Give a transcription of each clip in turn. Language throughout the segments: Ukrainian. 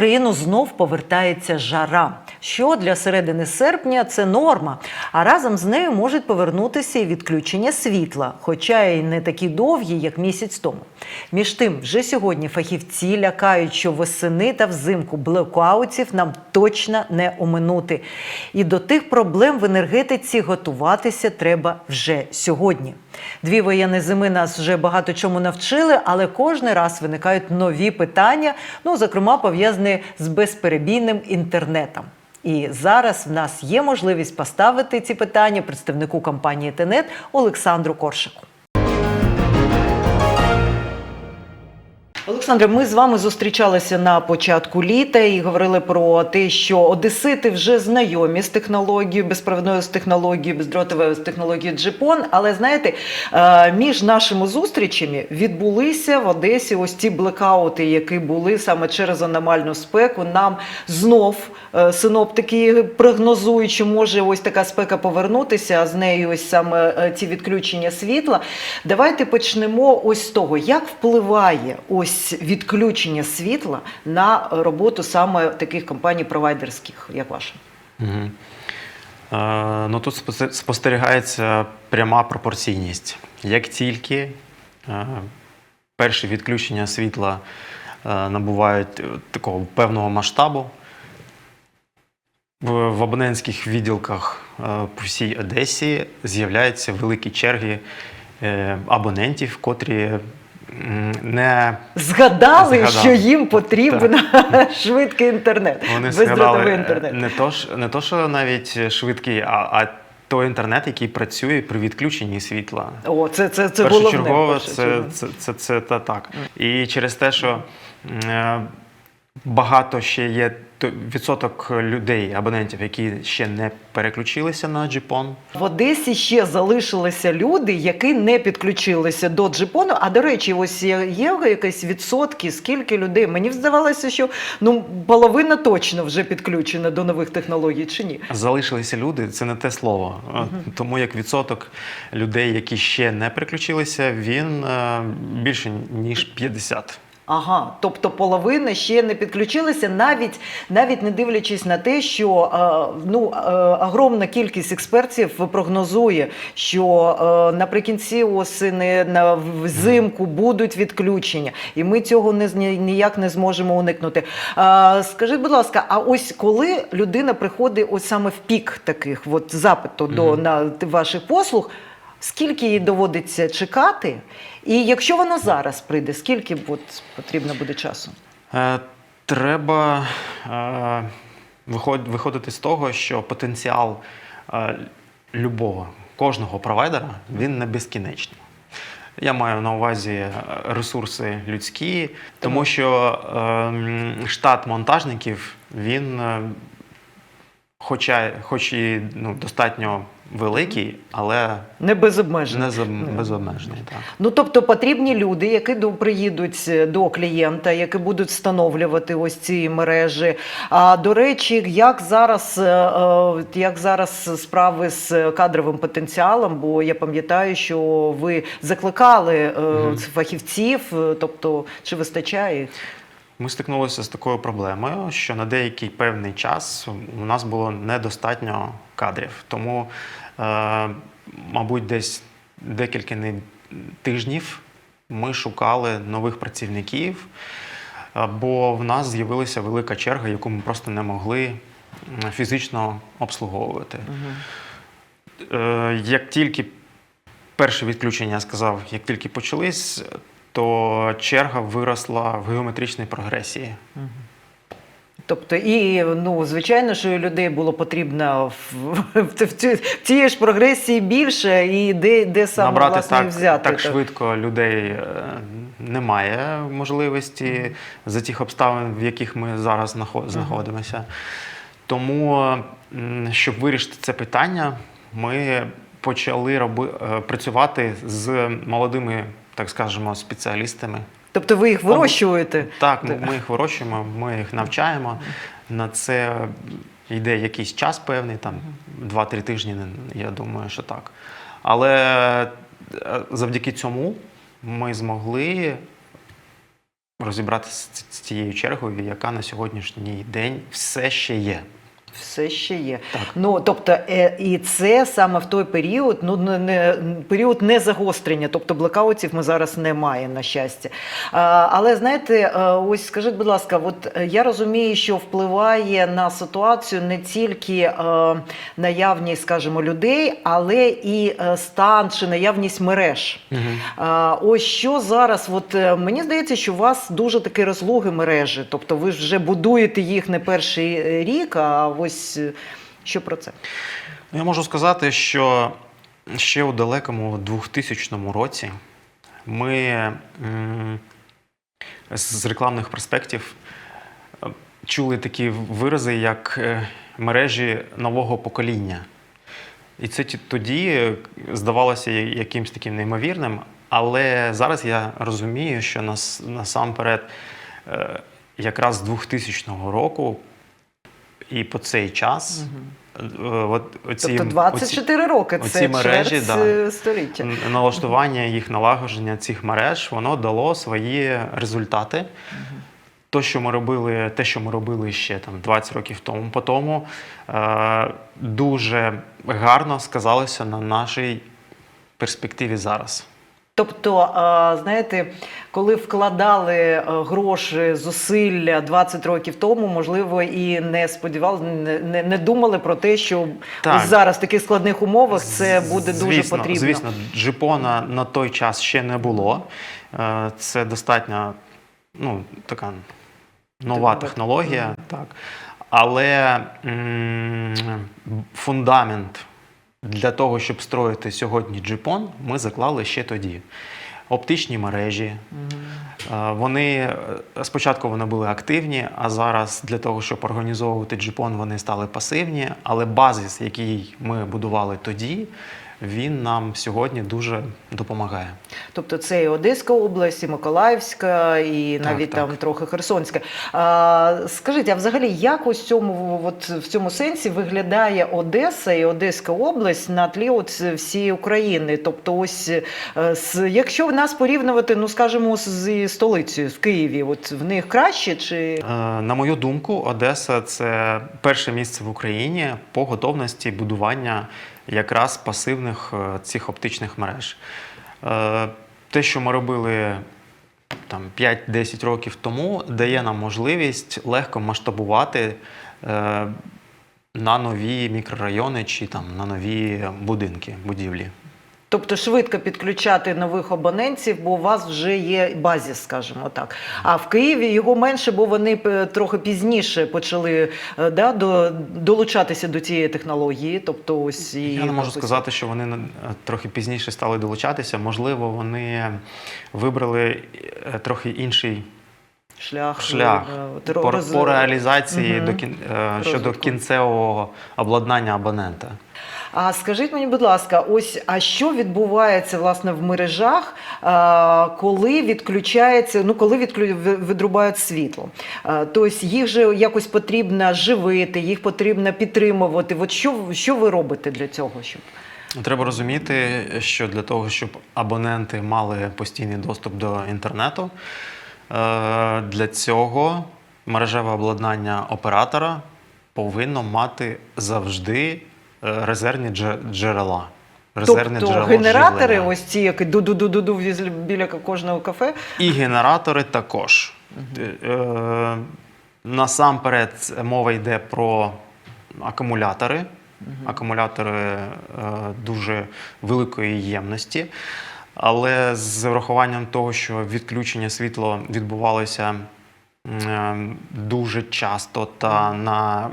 Україну знов повертається жара, що для середини серпня це норма. А разом з нею можуть повернутися і відключення світла, хоча й не такі довгі, як місяць тому. Між тим, вже сьогодні фахівці лякають, що восени та взимку блекаутів нам точно не оминути. І до тих проблем в енергетиці готуватися треба вже сьогодні. Дві воєнні зими нас вже багато чому навчили, але кожен раз виникають нові питання, ну зокрема пов'язані з безперебійним інтернетом. І зараз в нас є можливість поставити ці питання представнику компанії Тенет Олександру Коршику. Олександре, ми з вами зустрічалися на початку літа і говорили про те, що одесити вже знайомі з технологією, безпровідною з технологією, бездротовою з технологією Джипон. Але знаєте, е, між нашими зустрічами відбулися в Одесі ось ці блекаути, які були саме через аномальну спеку. Нам знов е, синоптики прогнозують, що може ось така спека повернутися, а з нею ось саме е, ці відключення світла. Давайте почнемо ось з того, як впливає ось відключення світла на роботу саме таких компаній провайдерських, як ваша. Угу. Е, ну, тут спостерігається пряма пропорційність. Як тільки е, перші відключення світла е, набувають такого певного масштабу, в, в абонентських відділках е, по всій Одесі з'являються великі черги е, абонентів, котрі не Згадали, Згадали. що їм потрібен швидкий інтернет, Вони бездротовий згадали е, інтернет. не то, не то, що навіть швидкий, а, а той інтернет, який працює при відключенні світла. О, це, це, це головне. Першочергове, це, першочергове. це, це, це, та так. І через те, що е, багато ще є то- відсоток людей, абонентів, які ще не переключилися на джипон. В Одесі ще залишилися люди, які не підключилися до джипону. А до речі, ось є якісь відсотки, скільки людей? Мені здавалося, що ну половина точно вже підключена до нових технологій, чи ні? Залишилися люди, це не те слово. Е, Тому як відсоток людей, які ще не переключилися, він е, більше ніж 50. Ага, тобто половина ще не підключилися, навіть навіть не дивлячись на те, що е, ну е, огромна кількість експертів прогнозує, що е, наприкінці осени на взимку будуть відключення, і ми цього не ніяк не зможемо уникнути. Скажіть, будь ласка, а ось коли людина приходить ось саме в пік таких от запиту до на ваших послуг. Скільки їй доводиться чекати? І якщо вона зараз прийде, скільки от потрібно буде часу? Е, Треба е, виходити з того, що потенціал е, любого, кожного провайдера він не безкінечний. Я маю на увазі е, ресурси людські, тому що е, штат монтажників він, е, хоча, хоч і ну, достатньо великий, але Не безобмежено. не за- безобмежений. Так. Ну тобто потрібні люди, які до приїдуть е, до клієнта, які будуть встановлювати ось ці мережі. А до речі, як зараз, е, е, як зараз справи з кадровим потенціалом? Бо я пам'ятаю, що ви закликали е, фахівців, е, тобто чи вистачає їх? Ми стикнулися з такою проблемою, що на деякий певний час у нас було недостатньо кадрів. Тому, е, мабуть, десь декілька тижнів ми шукали нових працівників, бо в нас з'явилася велика черга, яку ми просто не могли фізично обслуговувати. Е, Як тільки перше відключення, я сказав, як тільки почались, то черга виросла в геометричній прогресії. Тобто, і ну звичайно, що людей було потрібно в, в, в, ці- цій ж прогресії більше, і де, де саме Набрати власне так, взяти так швидко людей е, немає можливості за тих обставин, в яких ми зараз знахо- знаходимося. Тому, щоб вирішити це питання, ми почали роби, е, працювати з молодими, так скажемо, спеціалістами. Тобто ви їх вирощуєте. Так, ми, ми їх вирощуємо, ми їх навчаємо. На це йде якийсь час певний, там 2-3 тижні, я думаю, що так. Але е, завдяки цьому ми змогли розібратися з з цією чергою, яка на сьогоднішній день все ще є. Все ще є. Так. Ну тобто, е, і це саме в той період, ну не, не період не загострення, тобто блекаутів ми зараз не маємо, на щастя. А, але знаєте, е, ось скажіть, будь ласка, от е, я розумію, що впливає на ситуацію не тільки е, наявність, скажімо, людей, але і стан чи наявність мереж. А, ось що зараз, от мені здається, що у вас дуже такі розлоги мережі, тобто ви вже будуєте їх не перший рік, а ось е, що про це? Ну, Я можу сказати, що ще у далекому 2000 році ми з рекламних проспектів е, чули такі вирази, як е, мережі нового покоління. І це тоді здавалося якимось таким неймовірним, але зараз я розумію, що нас, насамперед, якраз з 2000 року і по цей час. е, От, оці, Тобто 24 роки оці це мережі, да. е, століття. Налаштування їх налагодження цих мереж воно дало свої результати. То, що ми робили, те, що ми робили ще там 20 років тому по тому, е, дуже гарно сказалося на нашій перспективі зараз. Тобто, знаєте, коли вкладали е, гроші, зусилля 20 років тому, можливо, і не сподівалися, не, не, думали про те, що Так. ось зараз в таких складних умовах це буде дуже потрібно. Звісно, джипона на той час ще не було. Е, Це достатньо ну, така нова технологія. Так. Але м, фундамент для того, щоб строїти сьогодні джипон, ми заклали ще тоді. Оптичні мережі. Е, Вони е, спочатку вони були активні, а зараз для того, щоб організовувати джипон, вони стали пасивні. Але базис, який ми будували тоді, він нам сьогодні дуже допомагає. Тобто це і Одеська область, і Миколаївська, і навіть так. там трохи Херсонська. А, скажіть, а взагалі як ось цьому, от, в цьому сенсі виглядає Одеса і Одеська область на тлі от всієї України? Тобто, ось е, якщо нас порівнювати, ну скажімо, з- столицею в Києві, от в них краще чи Е, На мою думку, Одеса це перше місце в Україні по готовності будування якраз пасивних е, цих оптичних мереж. Е, Те, що ми робили там 5-10 років тому, дає нам можливість легко масштабувати е, на нові мікрорайони чи там на нові будинки, будівлі. Тобто швидко підключати нових абонентів, бо у вас вже є базіс, скажімо так. А в Києві його менше, бо вони е, трохи пізніше почали е, да, до, долучатися до цієї технології. Тобто, ось і Я не можу сказати, що вони е, трохи пізніше стали долучатися. Можливо, вони вибрали трохи інший шлях, шлях е, по, роз- по реалізації Мгм. до кін, е, щодо кінцевого обладнання абонента. А скажіть мені, будь ласка, ось а що відбувається власне в мережах, коли відключається, ну коли відклю... відрубають світло? Тобто їх же якось потрібно живити, їх потрібно підтримувати. От що, що ви робите для цього? Щоб Треба розуміти, що для того, щоб абоненти мали постійний доступ до інтернету, е, для цього мережеве обладнання оператора повинно мати завжди е, резервні джерела. Резервне тобто генератори, живлення. ось ці, які ду-ду-ду-ду біля кожного кафе. І генератори також. Е, Насамперед мова йде про акумулятори. Акумулятори е, дуже великої ємності. Але з врахуванням того, що відключення світла відбувалося дуже часто та на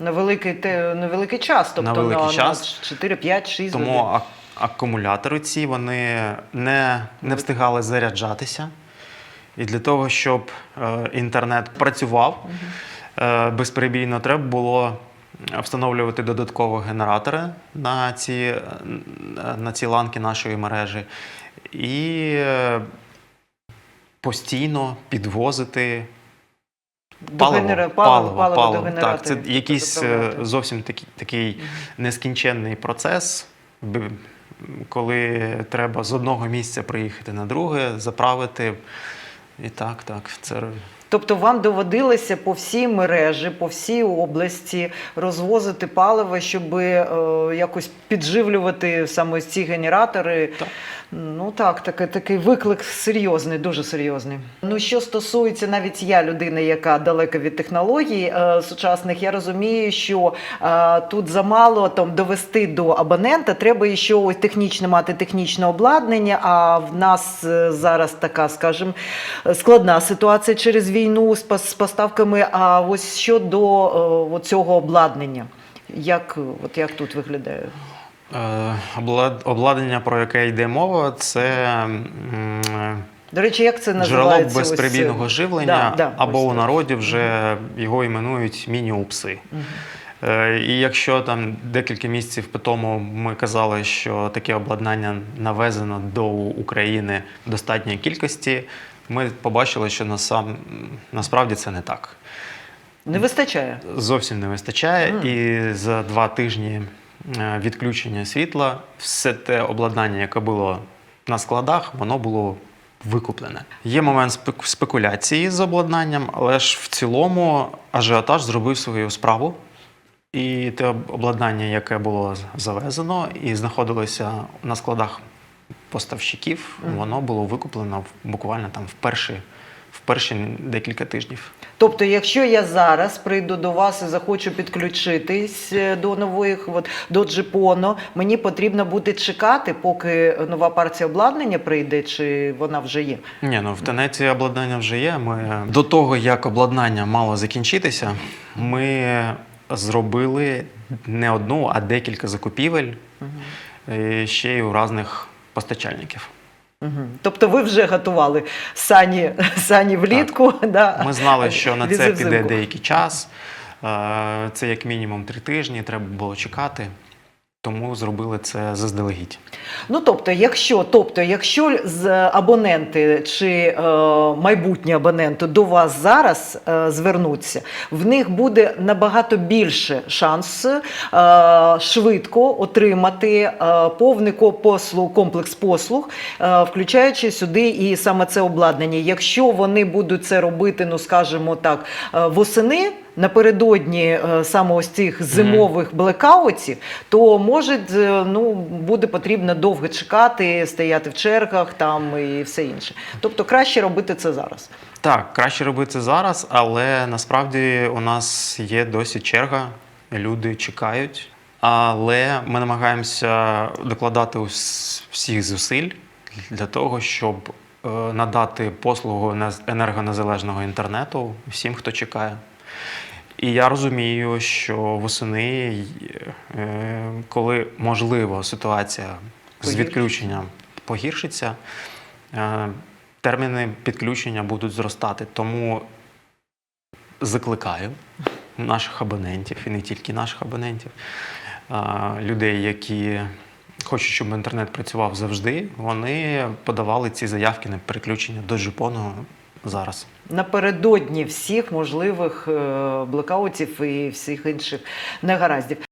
На великий, те, на великий час, тобто На великий на, час. 4, 5, 6 Тому годин. ак- акумулятори ці вони не, не встигали заряджатися. І для того, щоб е, інтернет працював е, безперебійно, треба було встановлювати додаткові генератори на ці, е, на ці ланки нашої мережі і е, постійно підвозити До паливо, генера- паливо, паливо, паливо, до Так, це якийсь е, зовсім такий, такий нескінченний процес, коли треба з одного місця приїхати на друге, заправити. І так, так. Це Тобто вам доводилося по всій мережі, по всій області розвозити паливо, щоб е, якось підживлювати саме ці генератори. Так. Ну так, такий, такий виклик серйозний, дуже серйозний. Ну що стосується навіть я, людина, яка далека від технологій е, сучасних, я розумію, що е, тут замало там довести до абонента. Треба ще ось технічне мати технічне обладнання. А в нас е, зараз така, скажімо, складна ситуація через війну з поставками. А ось щодо е, цього обладнання, як, от як тут виглядає? е, облад- обладнання, про яке йде мова, це До речі, як це джерело називається? ось живлення, Да, да, або ось у народі вже його іменують міні-упси. Е, І якщо там декілька місяців по тому ми казали, що таке обладнання навезено до України в достатньої кількості, ми побачили, що насам, насправді це не так. Не вистачає. Зовсім не вистачає. Мгм. І за два тижні е, відключення світла все те обладнання, яке було на складах, воно було викуплене. Є момент спек- спекуляції з обладнанням, але ж в цілому ажіотаж зробив свою справу. І те обладнання, яке було завезено і знаходилося на складах поставщиків, Мгм. воно було викуплено буквально там в перші, в перші декілька тижнів. Тобто, якщо я зараз прийду до вас і захочу підключитись е, до нових, от, до джипоно, мені потрібно буде чекати, поки нова партія обладнання прийде, чи вона вже є. Ні, ну в Тенеці обладнання вже є. Ми до того, як обладнання мало закінчитися, ми зробили не одну, а декілька закупівель е, ще й у різних постачальників. Угу. Тобто ви вже готували сані, сані влітку. Да, Ми знали, що на це піде деякий час. Е, Це як мінімум три тижні, треба було чекати. Тому зробили це заздалегідь. Ну тобто, якщо, тобто, якщо з абоненти чи е, майбутні абоненти до вас зараз е, звернуться, в них буде набагато більше шанс е, швидко отримати е, повний послуг, комплекс послуг, е, включаючи сюди і саме це обладнання. Якщо вони будуть це робити, ну скажімо так, е, восени. Напередодні е, саме ось цих зимових блекаутів, то може е, ну буде потрібно довго чекати, стояти в чергах там і все інше. Тобто краще робити це зараз. Так, краще робити це зараз, але насправді у нас є досі черга, люди чекають. Але ми намагаємося докладати всіх зусиль для того, щоб надати послугу енергонезалежного інтернету всім, хто чекає. І я розумію, що восени, е, коли можливо ситуація з відключенням погіршиться, е, терміни підключення будуть зростати. Тому закликаю наших абонентів, і не тільки наших абонентів, людей, які хочуть, щоб інтернет працював завжди, вони подавали ці заявки на переключення до жупону зараз. Напередодні всіх можливих е, блекаутів і всіх інших негараздів.